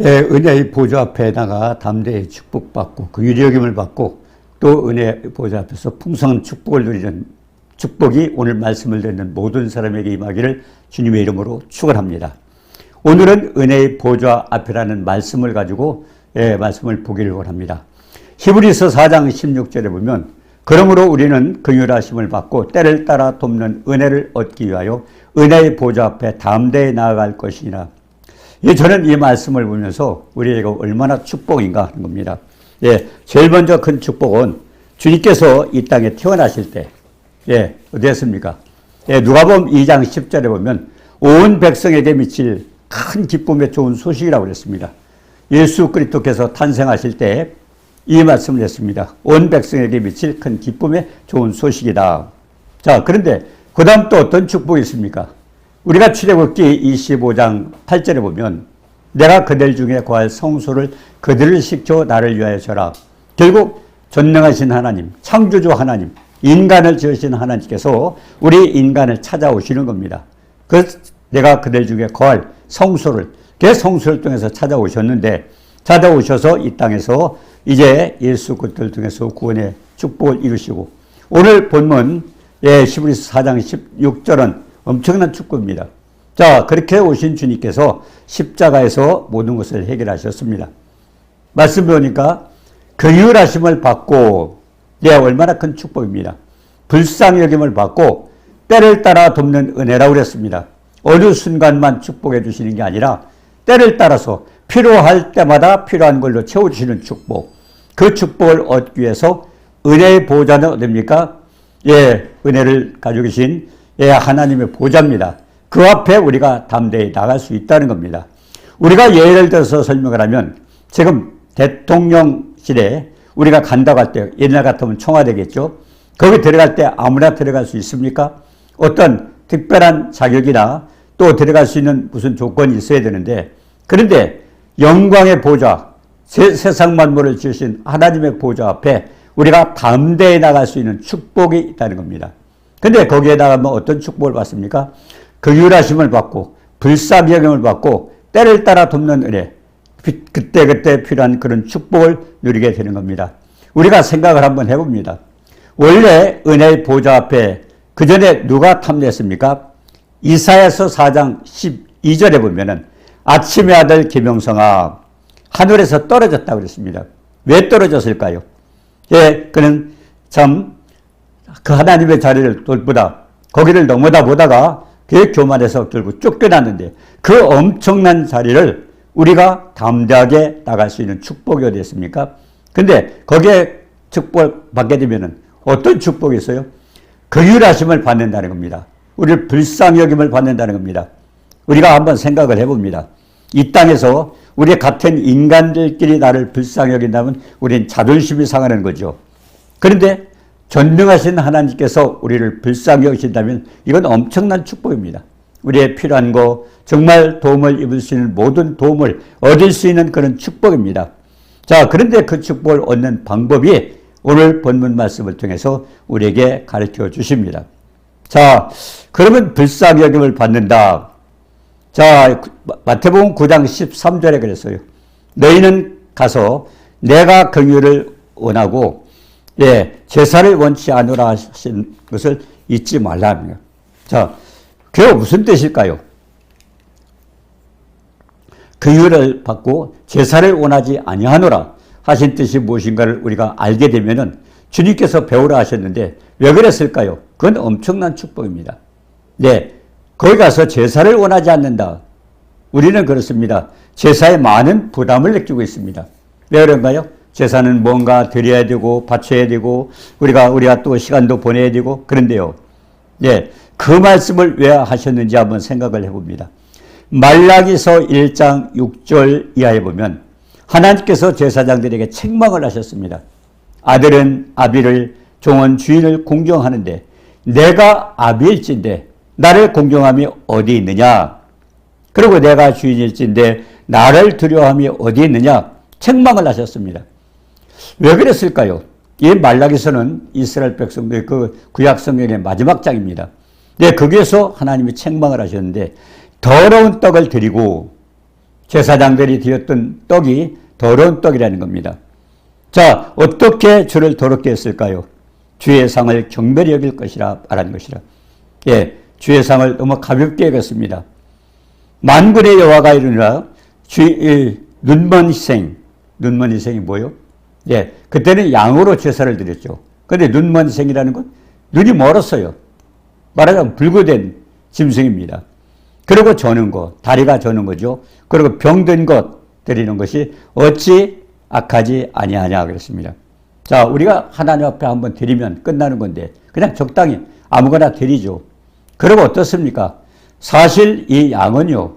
예, 은혜의 보좌 앞에 나가 담대히 축복받고 그 유력임을 받고 또 은혜 보좌 앞에서 풍성한 축복을 누리는 축복이 오늘 말씀을 듣는 모든 사람에게 임하기를 주님의 이름으로 축원합니다. 오늘은 은혜의 보좌 앞이라는 말씀을 가지고 예, 말씀을 보기를 원합니다. 히브리서 4장 16절에 보면 그러므로 우리는 긍휼하심을 받고 때를 따라 돕는 은혜를 얻기 위하여 은혜의 보좌 앞에 담대히 나아갈 것이니라. 예, 저는 이 말씀을 보면서 우리에게 얼마나 축복인가 하는 겁니다. 예, 제일 먼저 큰 축복은 주님께서 이 땅에 태어나실 때, 예, 어땠습니까? 예, 누가복음 2장 10절에 보면 온 백성에게 미칠 큰 기쁨의 좋은 소식이라고 그랬습니다. 예수 그리스도께서 탄생하실 때 이 말씀을 했습니다. 온 백성에게 미칠 큰 기쁨의 좋은 소식이다. 자, 그런데 그 다음 또 어떤 축복이 있습니까? 우리가 출애굽기 25장 8절에 보면 내가 그들 중에 구할 성소를 그들을 시켜 나를 위하여 줘라. 결국 전능하신 하나님, 창조주 하나님, 인간을 지으신 하나님께서 우리 인간을 찾아오시는 겁니다. 그 내가 그들 중에 거할 성소를 그 성소를 통해서 찾아오셨는데 찾아오셔서 이 땅에서 이제 예수 그리스도를 통해서 구원의 축복을 이루시고 오늘 본문 예, 시브리스 4장 16절은 엄청난 축복입니다. 자, 그렇게 오신 주님께서 십자가에서 모든 것을 해결하셨습니다. 말씀 보니까 긍휼하심을 받고 예, 얼마나 큰 축복입니다. 불쌍히 여김을 받고 때를 따라 돕는 은혜라고 그랬습니다. 어느 순간만 축복해 주시는 게 아니라 때를 따라서 필요할 때마다 필요한 걸로 채워주시는 축복. 그 축복을 얻기 위해서 은혜의 보좌는 어딥니까? 예, 은혜를 가지고 계신 예, 하나님의 보좌입니다. 그 앞에 우리가 담대히 나갈 수 있다는 겁니다. 우리가 예를 들어서 설명을 하면 지금 대통령실에 우리가 간다고 할 때 옛날 같으면 청와대겠죠. 거기 들어갈 때 아무나 들어갈 수 있습니까? 어떤 특별한 자격이나 또 들어갈 수 있는 무슨 조건이 있어야 되는데 그런데 영광의 보좌, 세, 상 만물을 지으신 하나님의 보좌 앞에 우리가 담대히 나갈 수 있는 축복이 있다는 겁니다. 근데 거기에 나가면 어떤 축복을 받습니까? 긍휼하심을 받고 불쌍히 여김을 받고 때를 따라 돕는 은혜, 그때 그때 필요한 그런 축복을 누리게 되는 겁니다. 우리가 생각을 한번 해봅니다. 원래 은혜의 보좌 앞에 그 전에 누가 탐냈습니까? 이사야서 4장 12절에 보면은 아침의 아들 김영성아 하늘에서 떨어졌다고 그랬습니다. 왜 떨어졌을까요? 예, 그는 참 그 하나님의 자리를 돌보다 거기를 넘어다 보다가 그 교만에서 결국 쫓겨났는데 그 엄청난 자리를 우리가 담대하게 나갈 수 있는 축복이 어디 있습니까? 근데 거기에 축복을 받게 되면은 어떤 축복이 있어요? 긍휼하심을 받는다는 겁니다. 우리를 불쌍히 여김을 받는다는 겁니다. 우리가 한번 생각을 해봅니다. 이 땅에서 우리 같은 인간들끼리 나를 불쌍히 여긴다면 우리는 자존심이 상하는 거죠. 그런데 전능하신 하나님께서 우리를 불쌍히 여기신다면 이건 엄청난 축복입니다. 우리의 필요한 거 정말 도움을 입을 수 있는 모든 도움을 얻을 수 있는 그런 축복입니다. 자, 그런데 그 축복을 얻는 방법이 오늘 본문 말씀을 통해서 우리에게 가르쳐 주십니다. 자, 그러면 불쌍히 여김을 받는다. 자, 마태복음 9장 13절에 그랬어요. 너희는 가서 내가 긍휼을 원하고 예, 제사를 원치 않으라 하신 것을 잊지 말라며. 자, 그게 무슨 뜻일까요? 긍휼을 받고 제사를 원하지 아니하노라 하신 뜻이 무엇인가를 우리가 알게 되면은 주님께서 배우라 하셨는데 왜 그랬을까요? 그건 엄청난 축복입니다. 네. 거기 가서 제사를 원하지 않는다. 우리는 그렇습니다. 제사에 많은 부담을 느끼고 있습니다. 왜 그런가요? 제사는 뭔가 드려야 되고 바쳐야 되고 우리가 우리가 또 시간도 보내야 되고 그런데요. 예. 그 말씀을 왜 하셨는지 한번 생각을 해 봅니다. 말라기서 1장 6절 이하에 보면 하나님께서 제사장들에게 책망을 하셨습니다. 아들은 아비를 종은 주인을 공경하는데 내가 아비일진데 나를 공경함이 어디 있느냐? 그리고 내가 주인일진데 나를 두려워함이 어디 있느냐? 책망을 하셨습니다. 왜 그랬을까요? 이 말라기서는 이스라엘 백성들의 그 구약 성경의 마지막 장입니다. 네, 거기에서 하나님이 책망을 하셨는데 더러운 떡을 드리고 제사장들이 드렸던 떡이 더러운 떡이라는 겁니다. 자, 어떻게 주를 더럽게 했을까요? 주의 상을 경멸히 여길 것이라 말하는 것이라. 예, 주의 상을 너무 가볍게 여겼습니다. 만군의 여호와가 이르니라 주 눈먼 희생, 눈먼 희생이 뭐요? 예, 그때는 양으로 제사를 드렸죠. 근데 눈먼 희생이라는 건 눈이 멀었어요. 말하자면 불구된 짐승입니다. 그리고 저는 것, 다리가 저는 거죠. 그리고 병든 것 드리는 것이 어찌 악하지 아니하냐 그랬습니다. 자, 우리가 하나님 앞에 한번 드리면 끝나는 건데 그냥 적당히 아무거나 드리죠. 그러면 어떻습니까? 사실 이 양은요.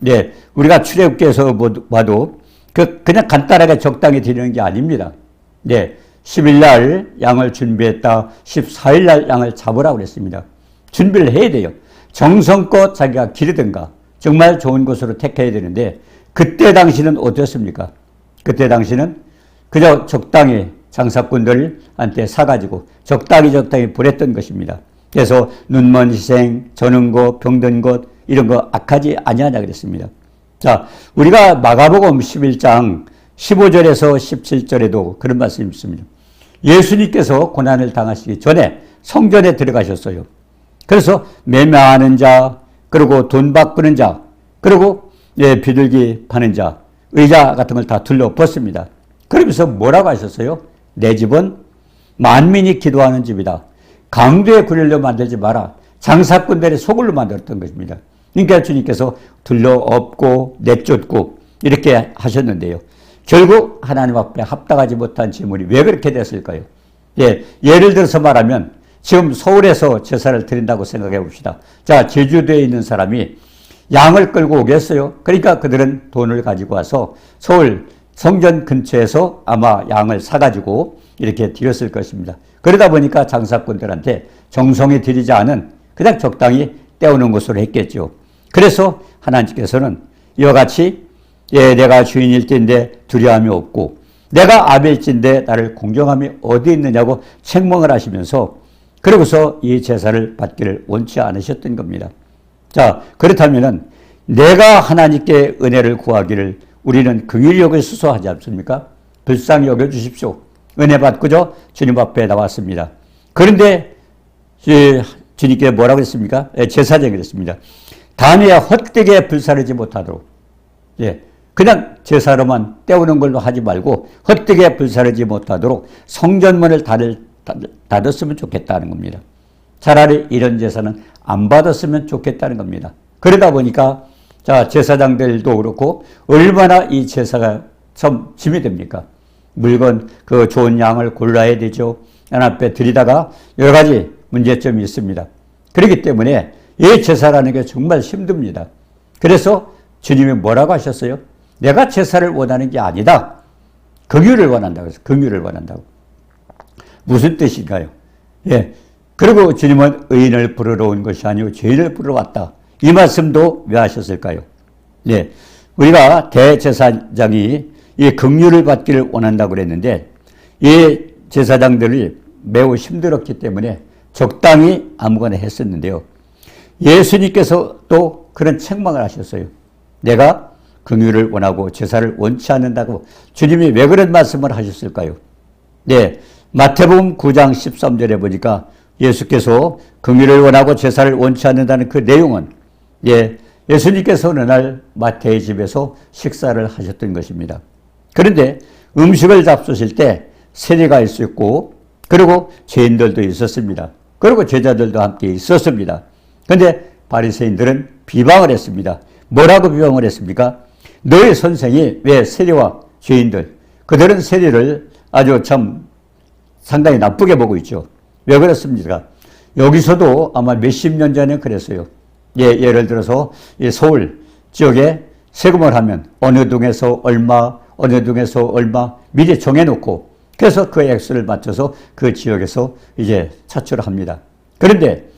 네, 우리가 출애굽기에서 봐도 그 그냥 간단하게 적당히 드리는 게 아닙니다. 네. 10일 날 양을 준비했다. 14일 날 양을 잡으라고 그랬습니다. 준비를 해야 돼요. 정성껏 자기가 기르든가 정말 좋은 곳으로 택해야 되는데 그때 당시는 어떻습니까? 그때 당시는 그저 적당히 장사꾼들한테 사가지고 적당히 적당히 보냈던 것입니다. 그래서 눈먼 희생, 저는 것, 병든 것 이런 거 악하지 아니하냐 그랬습니다. 자, 우리가 마가복음 11장 15절에서 17절에도 그런 말씀이 있습니다. 예수님께서 고난을 당하시기 전에 성전에 들어가셨어요. 그래서 매매하는 자, 그리고 돈 바꾸는 자, 그리고 예, 비둘기 파는 자, 의자 같은 걸 다 둘러엎었습니다. 그러면서 뭐라고 하셨어요? 내 집은 만민이 기도하는 집이다. 강도의 구렬로 만들지 마라. 장사꾼들의 소굴로 만들었던 것입니다. 그러니까 주님께서 둘러엎고 내쫓고 이렇게 하셨는데요. 결국 하나님 앞에 합당하지 못한 제물이 왜 그렇게 됐을까요? 예, 예를 들어서 말하면 지금 서울에서 제사를 드린다고 생각해 봅시다. 자, 제주도에 있는 사람이 양을 끌고 오겠어요. 그러니까 그들은 돈을 가지고 와서 서울 성전 근처에서 아마 양을 사가지고 이렇게 드렸을 것입니다. 그러다 보니까 장사꾼들한테 정성이 들이지 않은 그냥 적당히 떼우는 것으로 했겠죠. 그래서 하나님께서는 이와 같이 예, 내가 주인일 때인데 두려움이 없고 내가 아벨인데 나를 공경함이 어디 있느냐고 책망을 하시면서 그러고서 이 제사를 받기를 원치 않으셨던 겁니다. 자, 그렇다면은 내가 하나님께 은혜를 구하기를 우리는 긍휼히 여기소서 하지 않습니까? 불쌍히 여겨 주십시오. 은혜 받고죠. 주님 앞에 나왔습니다. 그런데 주님께 뭐라고 했습니까? 예, 제사장이 그랬습니다. 다음에 헛되게 불사르지 못하도록 예, 그냥 제사로만 때우는 걸로 하지 말고 헛되게 불사르지 못하도록 성전문을 닫을, 닫았으면 좋겠다는 겁니다. 차라리 이런 제사는 안 받았으면 좋겠다는 겁니다. 그러다 보니까 자 제사장들도 그렇고 얼마나 이 제사가 참 짐이 됩니까? 물건 그 좋은 양을 골라야 되죠. 연 앞에 들이다가 여러 가지 문제점이 있습니다. 그렇기 때문에 이 제사라는 게 정말 힘듭니다. 그래서 주님이 뭐라고 하셨어요? 내가 제사를 원하는 게 아니다. 긍휼을 원한다고 해서 긍휼을 원한다고. 무슨 뜻인가요? 예. 그리고 주님은 의인을 부르러 온 것이 아니고 죄인을 부르러 왔다. 이 말씀도 왜 하셨을까요? 예. 우리가 대제사장이 이 긍휼을 받기를 원한다고 그랬는데 이 제사장들이 매우 힘들었기 때문에 적당히 아무거나 했었는데요. 예수님께서 또 그런 책망을 하셨어요. 내가 긍휼을 원하고 제사를 원치 않는다고 주님이 왜 그런 말씀을 하셨을까요? 네. 마태복음 9장 13절에 보니까 예수께서 긍휼을 원하고 제사를 원치 않는다는 그 내용은 예, 예수님께서 어느 날 마태의 집에서 식사를 하셨던 것입니다. 그런데 음식을 잡수실 때 세리가 있었고 그리고 죄인들도 있었습니다. 그리고 제자들도 함께 있었습니다. 그런데 바리새인들은 비방을 했습니다. 뭐라고 비방을 했습니까? 너희 선생이 왜 세리와 죄인들, 그들은 세리를 아주 참 상당히 나쁘게 보고 있죠. 왜 그렇습니까? 여기서도 아마 몇십 년 전에 그랬어요. 예, 예를 들어서 서울 지역에 세금을 하면 어느 동에서 얼마, 어느 동에서 얼마 미리 정해놓고 그래서 그 액수를 맞춰서 그 지역에서 이제 차출을 합니다. 그런데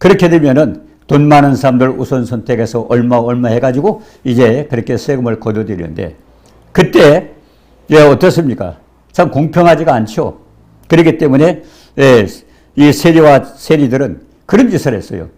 그렇게 되면은 돈 많은 사람들 우선 선택해서 얼마 얼마 해가지고 이제 그렇게 세금을 거둬들이는데 그때 예 어떻습니까? 참 공평하지가 않죠. 그렇기 때문에 예, 이 세리와 세리들은 그런 짓을 했어요.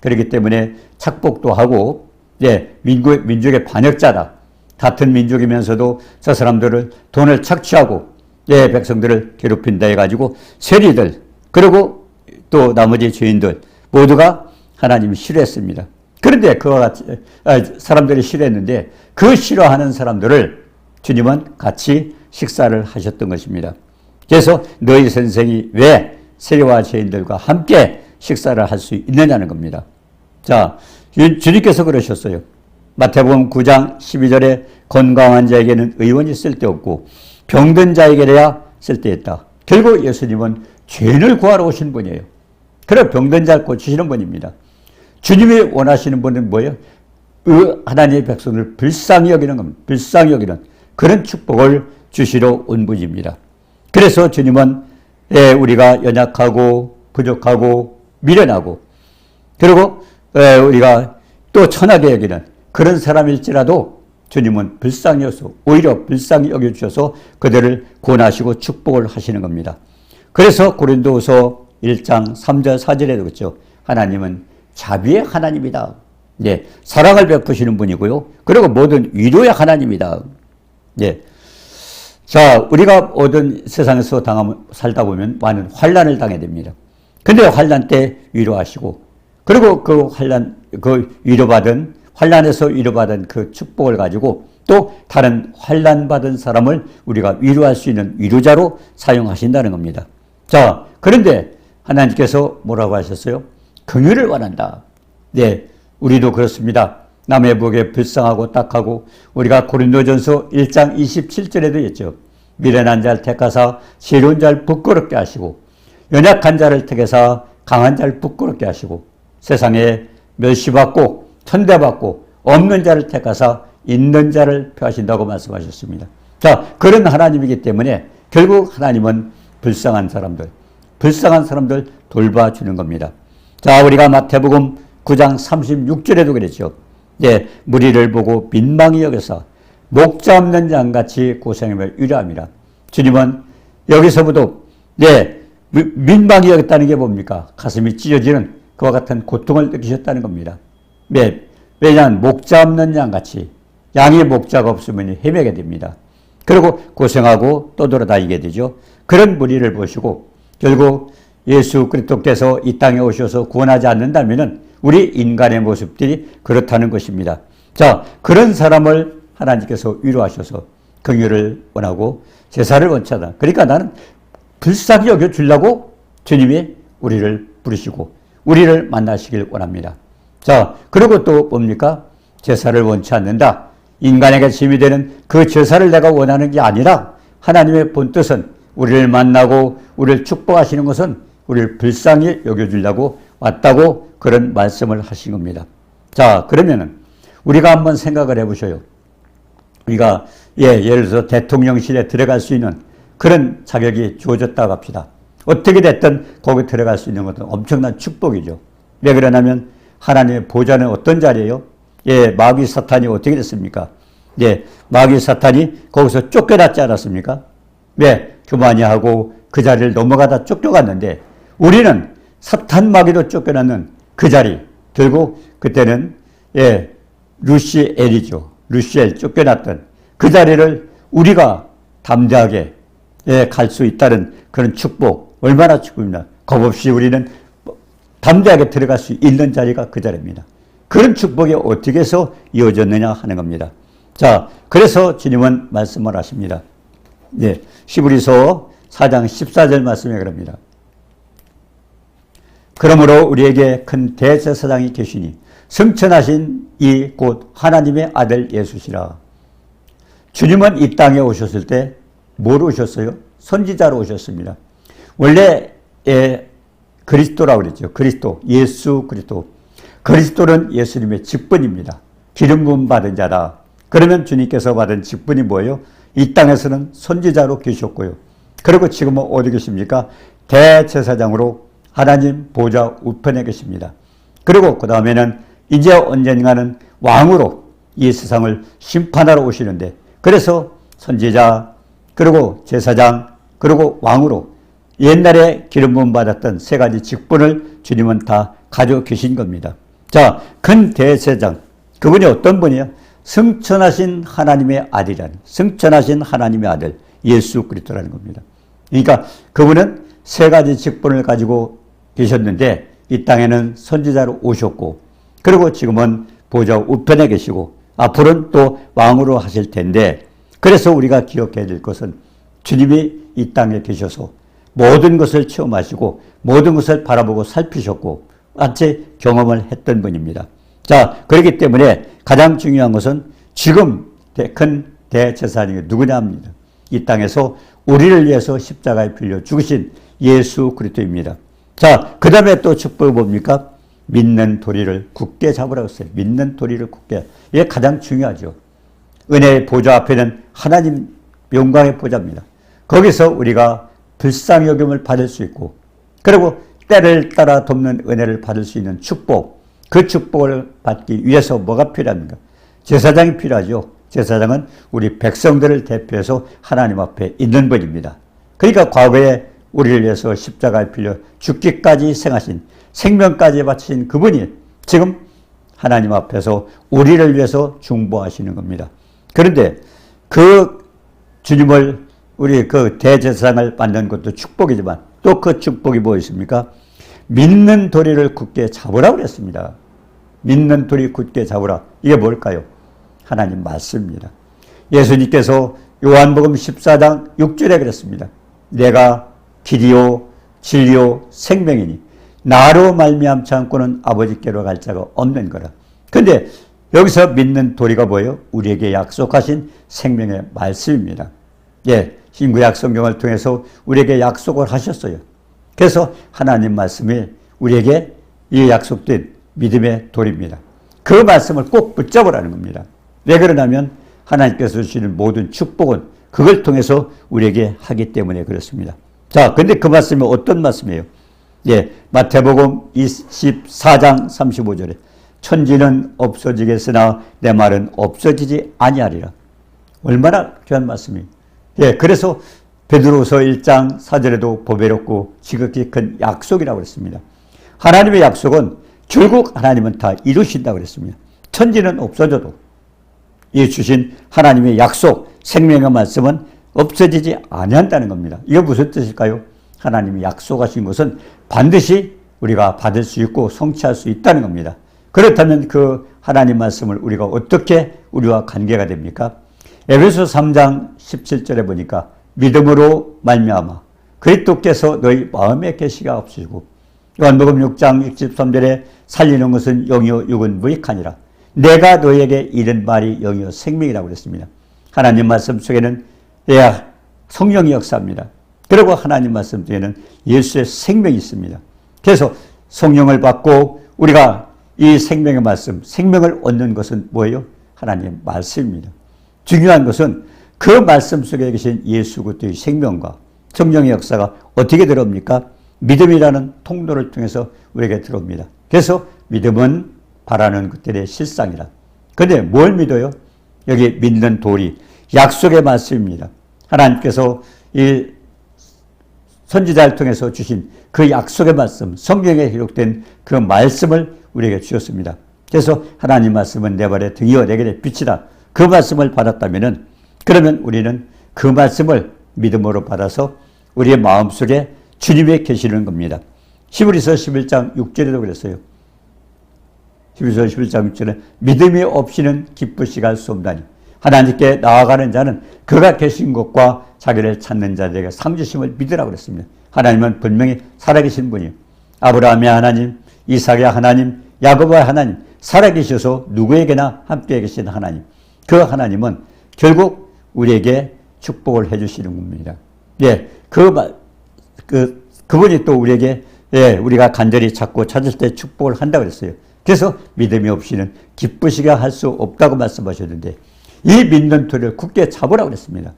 그렇기 때문에 착복도 하고 예, 민국, 민족의 반역자다. 같은 민족이면서도 저 사람들을 돈을 착취하고 예, 백성들을 괴롭힌다 해가지고 세리들 그리고 또 나머지 죄인들 모두가 하나님이 싫어했습니다. 그런데 그와 같이 아, 사람들이 싫어했는데 그 싫어하는 사람들을 주님은 같이 식사를 하셨던 것입니다. 그래서 너희 선생이 왜 세리와 죄인들과 함께 식사를 할 수 있느냐는 겁니다. 자, 주님께서 그러셨어요. 마태복음 9장 12절에 건강한 자에게는 의원이 쓸데없고 병든 자에게야 쓸데있다. 결국 예수님은 죄인을 구하러 오신 분이에요. 그래 병든 자를 고치시는 분입니다. 주님이 원하시는 분은 뭐예요? 그 하나님의 백성을 불쌍히 여기는 겁니다. 불쌍히 여기는 그런 축복을 주시러 온 분입니다. 그래서 주님은 예, 우리가 연약하고 부족하고 미련하고 그리고 예, 우리가 또 천하게 여기는 그런 사람일지라도 주님은 불쌍히 여서 오히려 불쌍히 여겨주셔서 그들을 구원하시고 축복을 하시는 겁니다. 그래서 고린도서 1장 3절 4절에도 그렇죠. 하나님은 자비의 하나님이다. 네, 사랑을 베푸시는 분이고요. 그리고 모든 위로의 하나님이다. 네. 자, 우리가 모든 세상에서 당하면, 살다 보면 많은 환란을 당해야 됩니다. 근데 환란 때 위로하시고, 그리고 그 환란, 그 위로받은, 환란에서 위로받은 그 축복을 가지고 또 다른 환란 받은 사람을 우리가 위로할 수 있는 위로자로 사용하신다는 겁니다. 자, 그런데 하나님께서 뭐라고 하셨어요? 긍휼을 원한다. 네, 우리도 그렇습니다. 남의 복에 불쌍하고 딱하고 우리가 고린도전서 1장 27절에도 있죠. 미련한 자를 택하사 시로운 자를 부끄럽게 하시고 연약한 자를 택해서 강한 자를 부끄럽게 하시고 세상에 멸시받고 천대받고 없는 자를 택하사 있는 자를 표하신다고 말씀하셨습니다. 자, 그런 하나님이기 때문에 결국 하나님은 불쌍한 사람들, 불쌍한 사람들 돌봐주는 겁니다. 자, 우리가 마태복음 9장 36절에도 그랬죠. 예, 무리를 보고 민망히 여겨서 목자 없는 양같이 고생함을 유려합니다. 주님은 여기서부터 예, 민망히 여겼다는 게 뭡니까? 가슴이 찢어지는 그와 같은 고통을 느끼셨다는 겁니다. 예, 왜냐하면 목자 없는 양같이 양이 목자가 없으면 헤매게 됩니다. 그리고 고생하고 떠돌아다니게 되죠. 그런 무리를 보시고 결국 예수 그리스도께서 이 땅에 오셔서 구원하지 않는다면 우리 인간의 모습들이 그렇다는 것입니다. 자, 그런 사람을 하나님께서 위로하셔서 긍휼을 원하고 제사를 원차다. 그러니까 나는 불쌍히 여겨 주려고 주님이 우리를 부르시고 우리를 만나시길 원합니다. 자, 그리고 또 뭡니까? 제사를 원치 않는다. 인간에게 짐이 되는 그 제사를 내가 원하는 게 아니라 하나님의 본 뜻은 우리를 만나고 우리를 축복하시는 것은 우리를 불쌍히 여겨주려고 왔다고 그런 말씀을 하신 겁니다. 자, 그러면은 우리가 한번 생각을 해보셔요. 우리가 예, 예를 들어서 대통령실에 들어갈 수 있는 그런 자격이 주어졌다고 합시다. 어떻게 됐든 거기 들어갈 수 있는 것은 엄청난 축복이죠. 왜 그러냐면 하나님의 보좌는 어떤 자리예요? 예, 마귀 사탄이 어떻게 됐습니까? 예, 마귀 사탄이 거기서 쫓겨났지 않았습니까? 왜? 교만이하고 그 자리를 넘어가다 쫓겨갔는데 우리는 사탄 마귀로 쫓겨났는 그 자리 결국 그때는 예, 루시엘이죠. 루시엘 쫓겨났던 그 자리를 우리가 담대하게 예, 갈 수 있다는 그런 축복 얼마나 축복입니다. 겁 없이 우리는 담대하게 들어갈 수 있는 자리가 그 자리입니다. 그런 축복이 어떻게 해서 이어졌느냐 하는 겁니다. 자, 그래서 주님은 말씀을 하십니다. 네, 시브리서 4장 14절 말씀에 그럽니다. 그러므로 우리에게 큰 대제사장이 계시니 승천하신 이 곧 하나님의 아들 예수시라. 주님은 이 땅에 오셨을 때 뭘 오셨어요? 선지자로 오셨습니다. 원래 예, 그리스도라고 그랬죠. 그리스도, 예수 그리스도. 그리스도는 예수님의 직분입니다. 기름 부음 받은 자다. 그러면 주님께서 받은 직분이 뭐예요? 이 땅에서는 선지자로 계셨고요. 그리고 지금은 어디 계십니까? 대제사장으로 하나님 보좌 우편에 계십니다. 그리고 그 다음에는 이제 언젠가는 왕으로 이 세상을 심판하러 오시는데 그래서 선지자 그리고 제사장 그리고 왕으로 옛날에 기름 부음 받았던 세 가지 직분을 주님은 다 가지고 계신 겁니다. 자, 큰 대제사장 그분이 어떤 분이에요? 승천하신 하나님의 아들이라는 승천하신 하나님의 아들 예수 그리스도라는 겁니다. 그러니까 그분은 세 가지 직분을 가지고 계셨는데 이 땅에는 선지자로 오셨고 그리고 지금은 보좌 우편에 계시고 앞으로는 또 왕으로 하실 텐데 그래서 우리가 기억해야 될 것은 주님이 이 땅에 계셔서 모든 것을 체험하시고 모든 것을 바라보고 살피셨고 같이 경험을 했던 분입니다. 자, 그렇기 때문에 가장 중요한 것은 지금 큰 대제사장이 누구냐 합니다. 이 땅에서 우리를 위해서 십자가에 빌려 죽으신 예수 그리스도입니다. 자, 그 다음에 또 축복이 뭡니까? 믿는 도리를 굳게 잡으라고 했어요. 믿는 도리를 굳게. 이게 가장 중요하죠. 은혜의 보좌 앞에는 하나님 영광의 보좌입니다. 거기서 우리가 불쌍히 여김을 받을 수 있고, 그리고 때를 따라 돕는 은혜를 받을 수 있는 축복, 그 축복을 받기 위해서 뭐가 필요합니까? 제사장이 필요하죠. 제사장은 우리 백성들을 대표해서 하나님 앞에 있는 분입니다. 그러니까 과거에 우리를 위해서 십자가에 빌려 죽기까지 생하신 생명까지 바치신 그분이 지금 하나님 앞에서 우리를 위해서 중보하시는 겁니다. 그런데 그 주님을 우리 그 대제사장을 받는 것도 축복이지만 또 그 축복이 무엇입니까? 믿는 도리를 굳게 잡으라 그랬습니다. 믿는 도리 굳게 잡으라. 이게 뭘까요? 하나님 말씀입니다. 예수님께서 요한복음 14장 6절에 그랬습니다. 내가 길이요 진리요 생명이니 나로 말미암지 않고는 아버지께로 갈 자가 없는 거라. 근데 여기서 믿는 도리가 뭐예요? 우리에게 약속하신 생명의 말씀입니다. 예, 신구약 성경을 통해서 우리에게 약속을 하셨어요. 그래서 하나님 말씀이 우리에게 이 약속된 믿음의 돌입니다. 그 말씀을 꼭 붙잡으라는 겁니다. 왜 그러냐면 하나님께서 주시는 모든 축복은 그걸 통해서 우리에게 하기 때문에 그렇습니다. 자, 근데 그 말씀이 어떤 말씀이에요? 예, 마태복음 24장 35절에 천지는 없어지겠으나 내 말은 없어지지 아니하리라. 얼마나 귀한 말씀이. 예, 그래서 베드로서 1장 4절에도 보배롭고 지극히 큰 약속이라고 그랬습니다. 하나님의 약속은 결국 하나님은 다 이루신다고 그랬습니다. 천지는 없어져도 이 주신 하나님의 약속, 생명의 말씀은 없어지지 아니한다는 겁니다. 이게 무슨 뜻일까요? 하나님이 약속하신 것은 반드시 우리가 받을 수 있고 성취할 수 있다는 겁니다. 그렇다면 그 하나님 말씀을 우리가 어떻게 우리와 관계가 됩니까? 에베소 3장 17절에 보니까 믿음으로 말미암아 그리스도께서 너희 마음에 계시가 없으시고 요한복음 6장 63절에 살리는 것은 영이요 육은 무익하니라. 내가 너에게 이른 말이 영이요 생명이라고 그랬습니다. 하나님 말씀 속에는 예, 성령이 역사합니다. 그리고 하나님 말씀 속에는 예수의 생명이 있습니다. 그래서 성령을 받고 우리가 이 생명의 말씀, 생명을 얻는 것은 뭐예요? 하나님 말씀입니다. 중요한 것은 그 말씀 속에 계신 예수 그리스도의 생명과 성령의 역사가 어떻게 들어옵니까? 믿음이라는 통로를 통해서 우리에게 들어옵니다. 그래서 믿음은 바라는 것들의 실상이라. 근데 뭘 믿어요? 여기 믿는 도리, 약속의 말씀입니다. 하나님께서 이 선지자를 통해서 주신 그 약속의 말씀, 성경에 기록된 그 말씀을 우리에게 주셨습니다. 그래서 하나님 말씀은 내 발에 등이어 내게 빛이다. 그 말씀을 받았다면은 그러면 우리는 그 말씀을 믿음으로 받아서 우리의 마음속에 주님이 계시는 겁니다. 히브리서 11장 6절에도 그랬어요. 히브리서 11장 6절에 믿음이 없이는 기쁘시가 할수 없다니 하나님께 나아가는 자는 그가 계신 것과 자기를 찾는 자들에게 상주심을 믿으라고 그랬습니다. 하나님은 분명히 살아계신 분이에요. 아브라함의 하나님, 이삭의 하나님, 야곱의 하나님, 살아계셔서 누구에게나 함께 계신 하나님. 그 하나님은 결국 우리에게 축복을 해주시는 겁니다. 예, 그, 그, 그분이 또 우리에게, 예, 우리가 간절히 찾고 찾을 때 축복을 한다고 그랬어요. 그래서 믿음이 없이는 기쁘시게 할 수 없다고 말씀하셨는데, 이 믿는 토를 굳게 잡으라고 그랬습니다.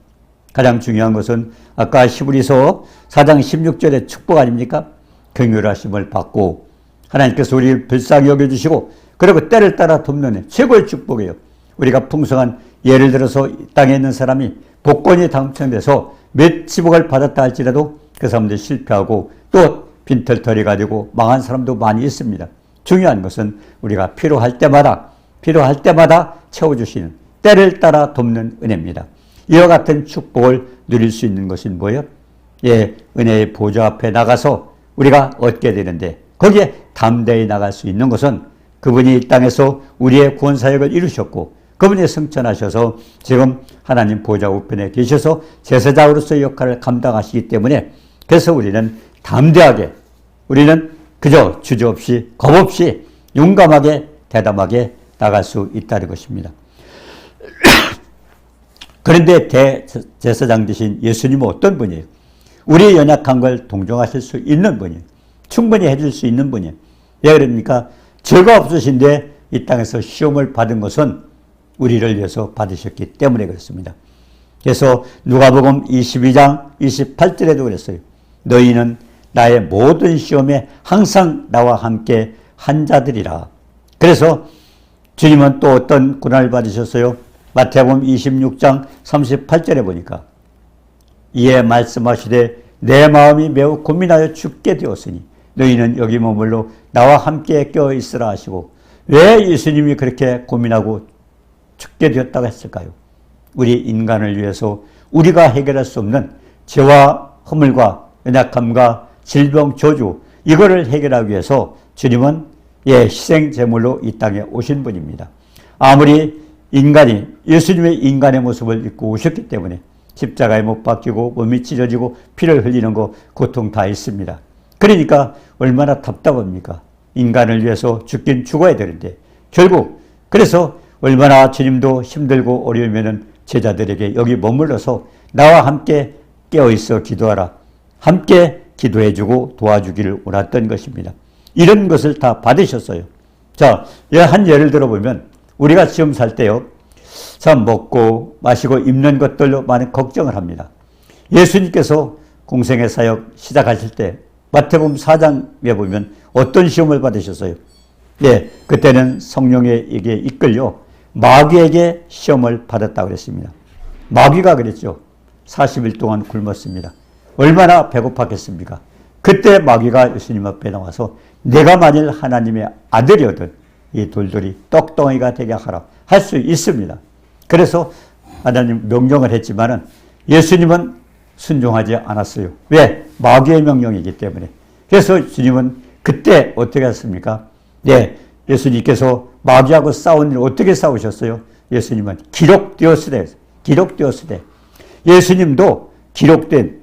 가장 중요한 것은 아까 히브리서 4장 16절의 축복 아닙니까? 경휼하심을 받고 하나님께서 우리를 불쌍히 여겨주시고 그리고 때를 따라 돕는 최고의 축복이에요. 우리가 풍성한 예를 들어서 땅에 있는 사람이 복권이 당첨돼서 몇십억을 받았다 할지라도 그 사람들이 실패하고 또 빈털터리 가지고 망한 사람도 많이 있습니다. 중요한 것은 우리가 필요할 때마다 필요할 때마다 채워주시는 때를 따라 돕는 은혜입니다. 이와 같은 축복을 누릴 수 있는 것은 뭐예요? 예, 은혜의 보좌 앞에 나가서 우리가 얻게 되는데 거기에 담대히 나갈 수 있는 것은 그분이 이 땅에서 우리의 구원 사역을 이루셨고 그분이 승천하셔서 지금 하나님 보좌 우편에 계셔서 제사장으로서의 역할을 감당하시기 때문에 그래서 우리는 담대하게 우리는 그저 주저없이 겁없이 용감하게 대담하게 나갈 수 있다는 것입니다. 그런데 대제사장 되신 예수님은 어떤 분이에요? 우리의 연약한 걸 동정하실 수 있는 분이에요. 충분히 해줄 수 있는 분이에요. 왜 그럽니까? 죄가 없으신데 이 땅에서 시험을 받은 것은 우리를 위해서 받으셨기 때문에 그렇습니다. 그래서 누가복음 22장 28절에도 그랬어요. 너희는 나의 모든 시험에 항상 나와 함께 한 자들이라. 그래서 주님은 또 어떤 고난을 받으셨어요? 마태복음 26장 38절에 보니까 이에 말씀하시되 내 마음이 매우 고민하여 죽게 되었으니 너희는 여기 머물러 나와 함께 껴 있으라 하시고 왜 예수님이 그렇게 고민하고 죽게 되었다고 했을까요? 우리 인간을 위해서 우리가 해결할 수 없는 죄와 허물과 연약함과 질병, 저주 이거를 해결하기 위해서 주님은 예, 희생 제물로 이 땅에 오신 분입니다. 아무리 인간이 예수님의 인간의 모습을 입고 오셨기 때문에 십자가에 못 박히고 몸이 찢어지고 피를 흘리는 거 고통 다 있습니다. 그러니까 얼마나 답답합니까? 인간을 위해서 죽긴 죽어야 되는데 결국 그래서 얼마나 주님도 힘들고 어려우면은 제자들에게 여기 머물러서 나와 함께 깨어 있어 기도하라. 함께 기도해 주고 도와주기를 원했던 것입니다. 이런 것을 다 받으셨어요. 자, 한 예를 들어보면 우리가 지금 살 때요. 참 먹고 마시고 입는 것들로 많은 걱정을 합니다. 예수님께서 공생의 사역 시작하실 때 마태복음 4장에 보면 어떤 시험을 받으셨어요? 네, 그때는 성령에게 이끌려 마귀에게 시험을 받았다고 그랬습니다. 마귀가 그랬죠. 40일 동안 굶었습니다. 얼마나 배고팠겠습니까? 그때 마귀가 예수님 앞에 나와서 내가 만일 하나님의 아들이거든 이 돌돌이 떡덩이가 되게 하라 할 수 있습니다. 그래서 하나님 명령을 했지만은 예수님은 순종하지 않았어요. 왜? 마귀의 명령이기 때문에. 그래서 주님은 그때 어떻게 했습니까? 네, 예수님께서 마귀하고 싸운 일 어떻게 싸우셨어요? 예수님은 기록되었으되, 기록되었으되. 예수님도 기록된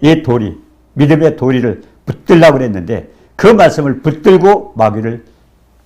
이 도리, 믿음의 도리를 붙들라고 그랬는데 그 말씀을 붙들고 마귀를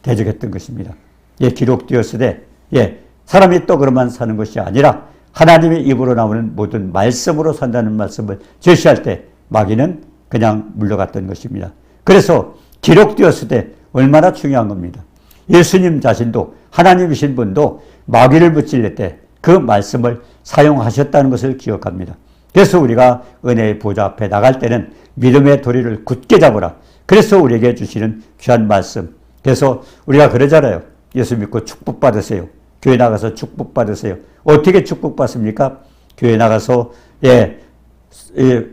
대적했던 것입니다. 예, 기록되었으되, 예, 사람이 떡으로만 사는 것이 아니라 하나님의 입으로 나오는 모든 말씀으로 산다는 말씀을 제시할 때 마귀는 그냥 물러갔던 것입니다. 그래서 기록되었을 때 얼마나 중요한 겁니다. 예수님 자신도 하나님이신 분도 마귀를 붙일 때그 말씀을 사용하셨다는 것을 기억합니다. 그래서 우리가 은혜의 보좌 앞에 나갈 때는 믿음의 도리를 굳게 잡으라. 그래서 우리에게 주시는 귀한 말씀. 그래서 우리가 그러잖아요. 예수 믿고 축복 받으세요. 교회 나가서 축복 받으세요. 어떻게 축복 받습니까? 교회 나가서 예, 예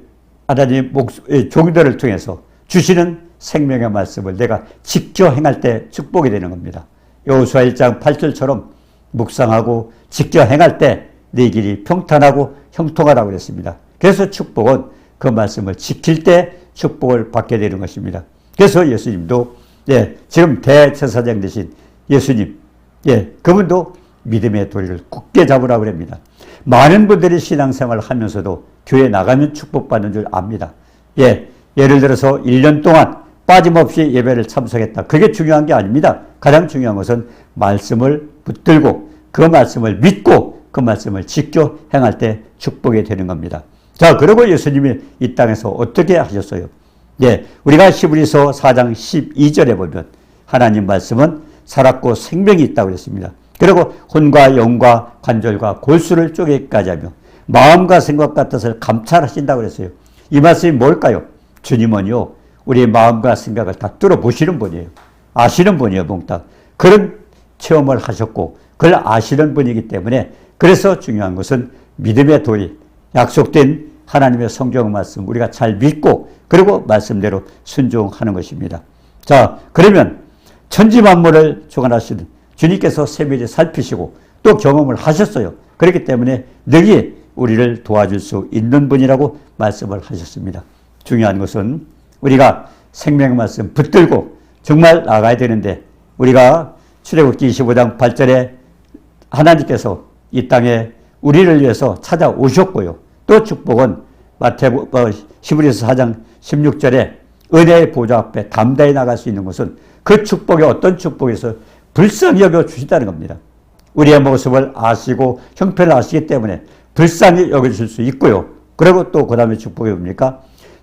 하나님 목 예, 종들을 통해서 주시는 생명의 말씀을 내가 지켜 행할 때 축복이 되는 겁니다. 여호수아 1장 8절처럼 묵상하고 지켜 행할 때 네 길이 평탄하고 형통하다고 그랬습니다. 그래서 축복은 그 말씀을 지킬 때 축복을 받게 되는 것입니다. 그래서 예수님도 예, 지금 대제사장 되신 예수님, 예, 그분도 믿음의 도리를 굳게 잡으라고 합니다. 많은 분들이 신앙생활을 하면서도 교회 나가면 축복받는 줄 압니다. 예, 예를 들어서 1년 동안 빠짐없이 예배를 참석했다. 그게 중요한 게 아닙니다. 가장 중요한 것은 말씀을 붙들고 그 말씀을 믿고 그 말씀을 지켜 행할 때 축복이 되는 겁니다. 자, 그리고 예수님이 이 땅에서 어떻게 하셨어요? 예, 우리가 시브리서 4장 12절에 보면 하나님 말씀은 살았고 생명이 있다고 그랬습니다. 그리고 혼과 영과 관절과 골수를 쪼개기까지 하며 마음과 생각과 뜻을 감찰하신다고 그랬어요. 이 말씀이 뭘까요? 주님은요, 우리 마음과 생각을 다 뚫어보시는 분이에요. 아시는 분이에요, 몽땅. 그런 체험을 하셨고, 그걸 아시는 분이기 때문에, 그래서 중요한 것은 믿음의 도리, 약속된 하나님의 성경 말씀, 우리가 잘 믿고, 그리고 말씀대로 순종하는 것입니다. 자, 그러면 천지 만물을 주관하시는 주님께서 세밀히 살피시고 또 경험을 하셨어요. 그렇기 때문에 능히 우리를 도와줄 수 있는 분이라고 말씀을 하셨습니다. 중요한 것은 우리가 생명 말씀 붙들고 정말 나가야 되는데 우리가 출애굽기 25장 8절에 하나님께서 이 땅에 우리를 위해서 찾아오셨고요. 또 축복은 마태복 어, 시브리서 4장 16절에 은혜의 보좌 앞에 담대히 나갈 수 있는 것은 그 축복이 어떤 축복에서 불쌍히 여겨 주시다는 겁니다. 우리의 모습을 아시고 형편을 아시기 때문에 불쌍히 여겨 주실 수 있고요. 그리고 또 그 다음에 축복이 뭡니까?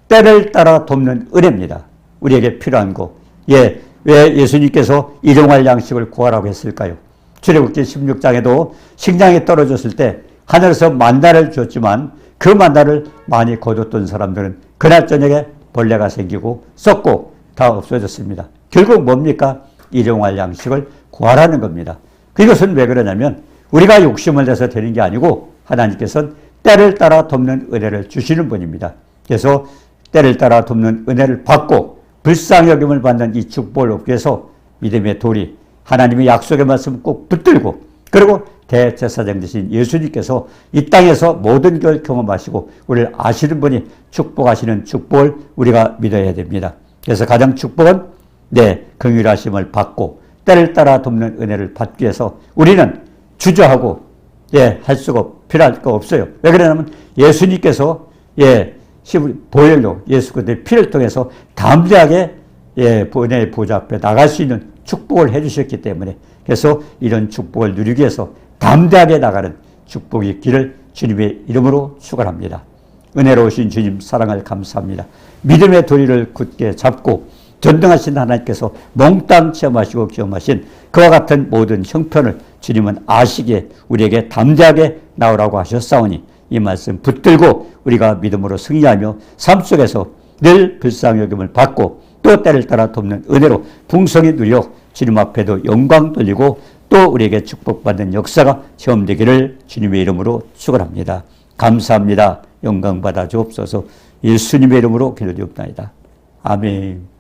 때를 따라 돕는 은혜입니다. 우리에게 필요한 거. 예, 왜 예수님께서 일용할 양식을 구하라고 했을까요? 출애굽기 16장에도 식량이 떨어졌을 때 하늘에서 만나를 줬지만 그 만나를 많이 거뒀던 사람들은 그날 저녁에 벌레가 생기고 썩고 다 없어졌습니다. 결국 뭡니까? 일용할 양식을 구하라는 겁니다. 그것은 왜 그러냐면 우리가 욕심을 내서 되는 게 아니고 하나님께서는 때를 따라 돕는 은혜를 주시는 분입니다. 그래서 때를 따라 돕는 은혜를 받고 불쌍히 여김을 받는 이 축복을 얻기 위해서 믿음의 돌이 하나님의 약속의 말씀 꼭 붙들고 그리고 대제사장 되신 예수님께서 이 땅에서 모든 걸 경험하시고 우리를 아시는 분이 축복하시는 축복을 우리가 믿어야 됩니다. 그래서 가장 축복은 내 긍휼하심을 받고 때를 따라 돕는 은혜를 받기 위해서 우리는 주저하고 예, 할 수가 필요할 거 없어요. 왜 그러냐면 예수님께서 예, 보혈로 예수 그리스도의 피를 통해서 담대하게 예, 본의 보좌 앞에 나갈 수 있는 축복을 해 주셨기 때문에 그래서 이런 축복을 누리기 위해서 담대하게 나가는 축복의 길을 주님의 이름으로 축원합니다. 은혜로우신 주님 사랑을 감사합니다. 믿음의 도리를 굳게 잡고 전등하신 하나님께서 몽땅 체험하시고 경험하신 그와 같은 모든 형편을 주님은 아시기에 우리에게 담대하게 나오라고 하셨사오니 이 말씀 붙들고 우리가 믿음으로 승리하며 삶 속에서 늘 불쌍히 여김을 받고 또 때를 따라 돕는 은혜로 풍성히 누려 주님 앞에도 영광 돌리고 또 우리에게 축복받는 역사가 체험되기를 주님의 이름으로 축원합니다. 감사합니다. 영광 받아 주옵소서. 예수님의 이름으로 기도드옵나이다. 아멘.